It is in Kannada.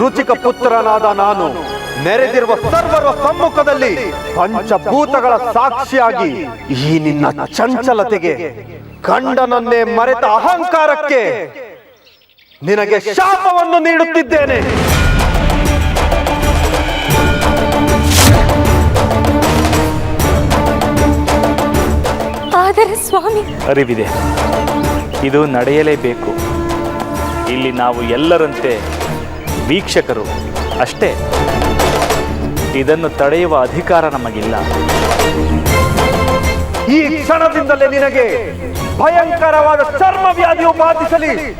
ರುಚಿಕ ಪುತ್ರನಾದ ನಾನು ನೆರೆದಿರುವ ಸರ್ವರ ಸಮ್ಮುಖದಲ್ಲಿ ಪಂಚಭೂತಗಳ ಸಾಕ್ಷಿಯಾಗಿ ಈ ನಿನ್ನ ಚಂಚಲತೆಗೆ ಗಂಡನನ್ನೇ ಮರೆತ ಅಹಂಕಾರಕ್ಕೆ ನಿನಗೆ ಶಾಪವನ್ನು ನೀಡುತ್ತಿದ್ದೇನೆ. ಆದರೆ ಸ್ವಾಮಿ ಅರಿವಿದೆ. ಇದು ನಡೆಯಲೇಬೇಕು. ಇಲ್ಲಿ ನಾವು ಎಲ್ಲರಂತೆ ವೀಕ್ಷಕರು ಅಷ್ಟೇ. ಇದನ್ನು ತಡೆಯುವ ಅಧಿಕಾರ ನಮಗಿಲ್ಲ. ಈ ಕ್ಷಣದಿಂದಲೇ ನಿನಗೆ ಭಯಂಕರವಾದ ಚರ್ಮ ವ್ಯಾಧಿಯು ಬಾಧಿಸಲಿ.